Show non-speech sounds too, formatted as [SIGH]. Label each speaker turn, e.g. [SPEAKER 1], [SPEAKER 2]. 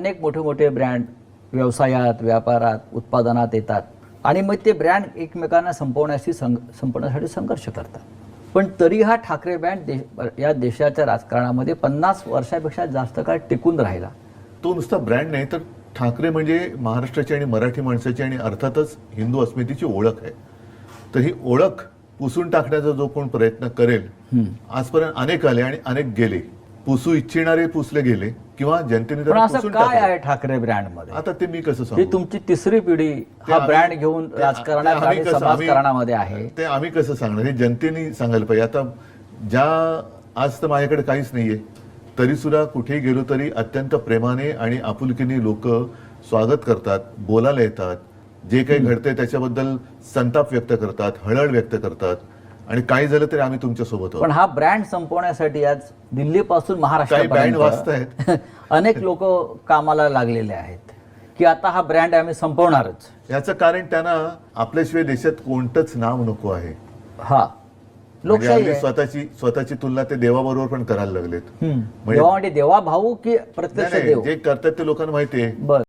[SPEAKER 1] अनेक मोठे मोठे ब्रँड व्यवसायात व्यापारात उत्पादनात येतात. आणि मग ते ब्रँड एकमेकांना संपवण्याशी संघ संपवण्यासाठी संघर्ष करतात. पण तरी हा ठाकरे ब्रँड दे या देशाच्या राजकारणामध्ये पन्नास वर्षापेक्षा जास्त काळ टिकून राहिला.
[SPEAKER 2] तो नुसता ब्रँड नाही तर ठाकरे म्हणजे महाराष्ट्राची आणि मराठी माणसाची आणि अर्थातच हिंदू अस्मितेची ओळख आहे. तर ही ओळख पुसून टाकण्याचा जो कोण प्रयत्न करेल आजपर्यंत अनेक आले आणि अनेक गेले. पुसू इच्छिणारे पुसले गेले. किंवा जनतेने
[SPEAKER 1] पण
[SPEAKER 2] त्याला
[SPEAKER 1] असं
[SPEAKER 2] पुसून
[SPEAKER 1] काय आहे ठाकरे ब्रँडमध्ये?
[SPEAKER 2] आता ते मी कसं
[SPEAKER 1] ही
[SPEAKER 2] सांगू?
[SPEAKER 1] तुमची तिसरी पिढी
[SPEAKER 2] ते
[SPEAKER 1] हा
[SPEAKER 2] आम्ही-
[SPEAKER 1] ब्रँड घेऊन
[SPEAKER 2] ते-
[SPEAKER 1] राजकारणात
[SPEAKER 2] ते आम्ही
[SPEAKER 1] आणि
[SPEAKER 2] कसं- आम्ही-
[SPEAKER 1] समाजकारणामध्ये आहे.
[SPEAKER 2] ते आम्ही कसं सांगणार? हे जनतेने सांगायला पाहिजे. आता ज्या आज तर माझ्याकडे काहीच नाहीये. तरी सुद्धा कुठेही गेलो तरी अत्यंत प्रेमाने आणि आपुलकीने लोक स्वागत करतात बोलायला येतात. जे काही घडतंय त्याच्याबद्दल संताप व्यक्त करतात हळहळ व्यक्त करतात. आणि काही झालं तरी आम्ही तुमच्यासोबत आहोत.
[SPEAKER 1] पण हा ब्रँड संपवण्यासाठी आज दिल्लीपासून. महाराष्ट्रापर्यंत [LAUGHS] अनेक लोक कामाला लागलेले आहेत की आता हा ब्रँड आम्ही संपवणारच.
[SPEAKER 2] याचं कारण त्यांना आपल्याशिवाय देशात कोणतंच नाव नको आहे.
[SPEAKER 1] हा.
[SPEAKER 2] म्हणजे
[SPEAKER 1] लोकशाही.
[SPEAKER 2] स्वतःची स्वतःची तुलना ते देवाबरोबर पण करायला लागलेत. म्हणजे-
[SPEAKER 1] देवा म्हणजे देवा भाऊ की प्रत्यक्ष
[SPEAKER 2] जे करतात ते लोकांना माहिती आहे.
[SPEAKER 1] बर.